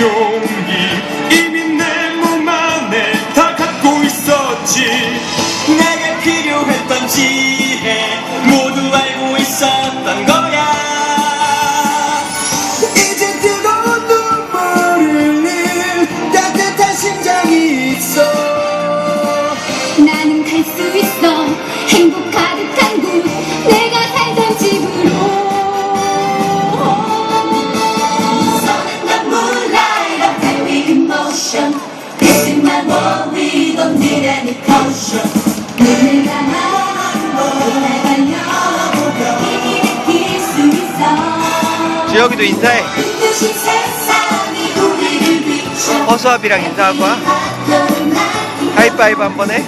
용기 이미 내 몸 안에 다 갖고 있었지. 내게 필요했던 지혜 모두 알고 있었던 거야 주혁이도 인사해. 허수아비랑 인사하고 와. 하이파이브 한 번 해.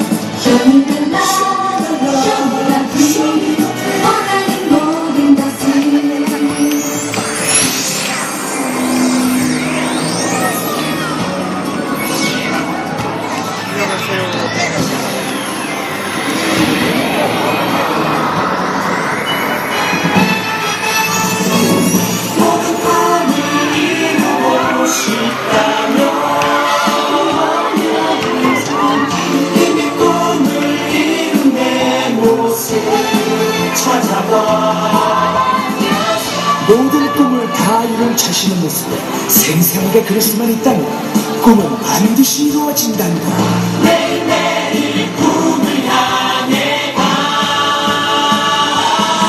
모든 꿈을 다 이룬 자신의 모습을 생생하게 그릴 수만 있다면 꿈은 반드시 이루어진단다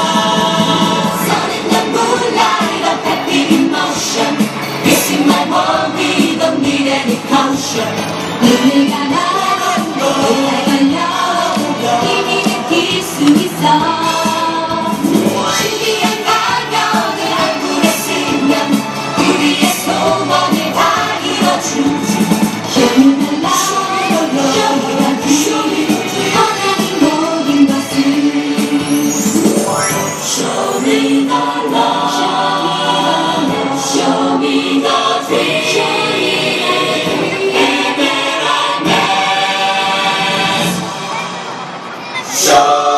Sun in the moonlight, a happy emotion. This is my world, we don't need any caution. 눈을 감아 수 있어 신비한 가면을 얼굴에 쓰면 우리의 소원을 다 이뤄주지 샤랄라 하나님 모든 것을 샤랄라 샤랄라 show.